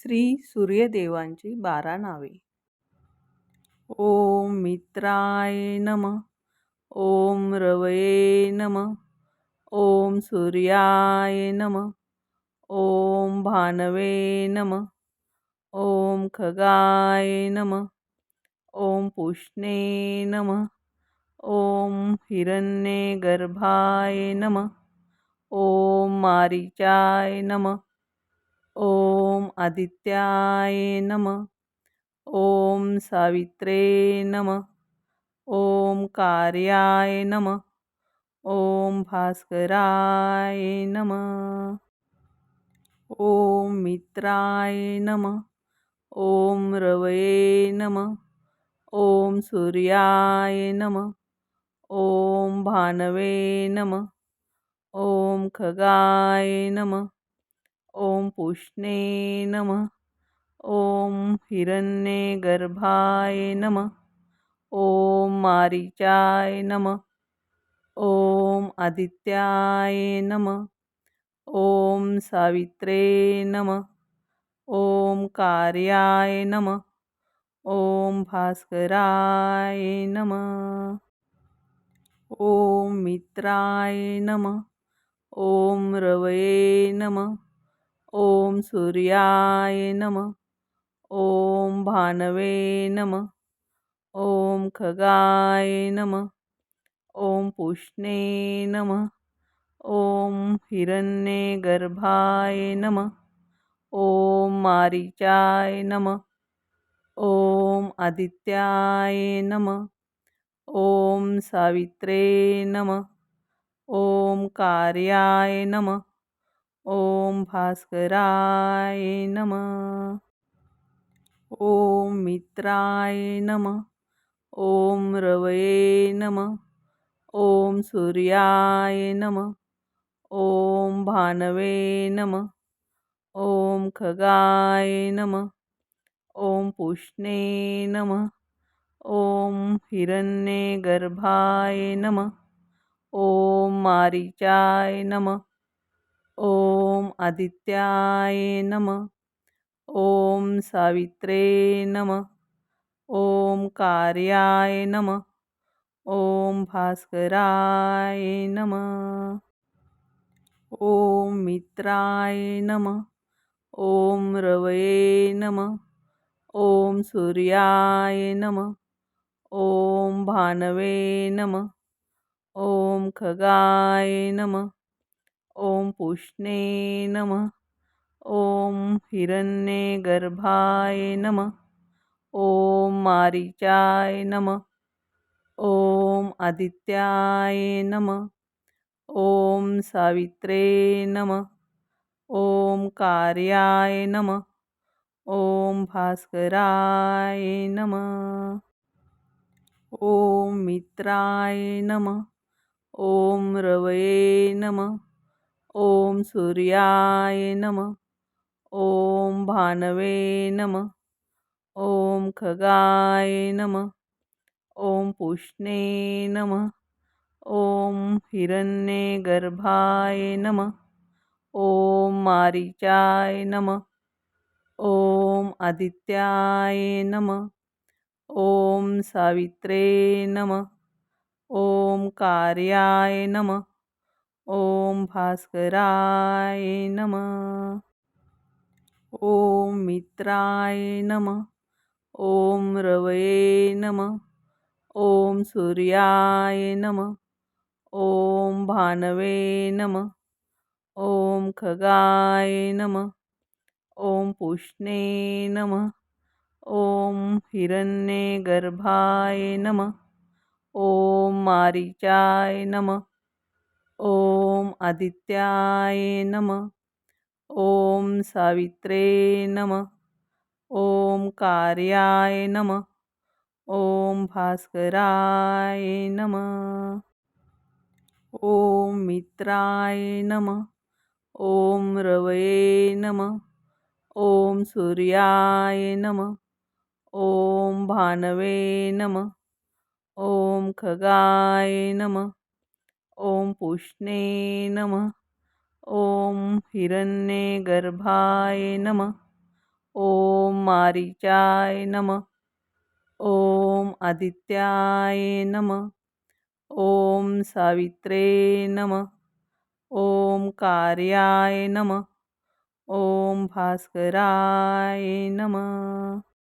श्री सूर्यदेवांची बारा नावे. ओम मित्राय नम ओम रवये नम ओम सूर्याय नम ओम भानवे नम ओम खगाय नम ओम पुष्णे नम ओम हिरण्यगर्भाय नम ओम मारीचाय नम ओम आदित्याय नम। ओम सावित्रे नम। ओम कार्याय नम। ओम भास्कराय नम। ओम मित्राय नम। ओम रवये नम। ओम सूर्याय नम। ओम भानवे नम। ओम खगाय नम। ओम पुष्णे नम। ओम हिरण्यगर्भाय नम। ओम मारीचाय नम। ओम आदित्याय नम। ओम सावित्रे नम। ओम कार्याय नम। ओम भास्कराय नम। ओम मित्राय नम। ओम रवये नम। ओम सूर्याय नम। ओम भानवे नम। ओम खगाय नम। ओम पुष्णे नम। ओम हिरण्यगर्भाय नम। ओम मारीचाय नम। ओम आदित्याय नम। ओम सावित्रे नम। ओम कार्याय नम। ओम भास्कराय नम। ओम मित्राय नम। ओम रवये नम। ओम सूर्याय नम। ओम भानवे नम। ओम खगाय नम। ओम पुष्णे नम। ओम हिरण्यगर्भाय नम। ओम मारीचाय नम। ओम आदित्याय नम। ओम सावित्रे नम। ओम कार्याय नम। ओम भास्कराय नम। ओम मित्राय नम। ओम रवये नम। ओम सूर्याय नम। ओम भानवे नम। ओम खगाय नम। ओम पुष्णे नम। ओम हिरण्यगर्भाय नम। ओम मारीचाय नम। ओम आदित्याय नम। ओम सावित्रे नम। ओम कार्याय नम। ओम भास्कराय नम। ओम मित्राय नम। ओम रवये नम। ओम सूर्याय नम। ओम भानवे नम। ओम खगाय नम। ओम पुष्णे नम। ओम हिरण्यगर्भाय नम। ओम मारीचाय नम। ओम आदित्याय नम। ओम सावित्रे नम। ओम कार्याय नम। ओम भास्कराय नम. ओम मित्राय नम. ओम रवये नम. ओम सूर्याय नम. ओम भानवे नम. ओम खगाय नम. ओम पुष्णे नम. ओम हिरण्यगर्भाय नम. ओम मारीचाय नम. ओम आदित्याय नम। ओम सावित्रे नम। ओम कार्याय नम। ओम भास्कराय नम। ओम मित्राय नम। ओम रवये नम। ओम सूर्याय नम। ओम भानवे नम। ओम खगाय नम। ओम पुष्णे नम। ओम हिरण्यगर्भाय नम। ॐ मारीचाय नम। ॐ आदित्याय नम। ॐ सावित्रे नम। ॐ कार्याय नम। ॐ भास्कराय नमः।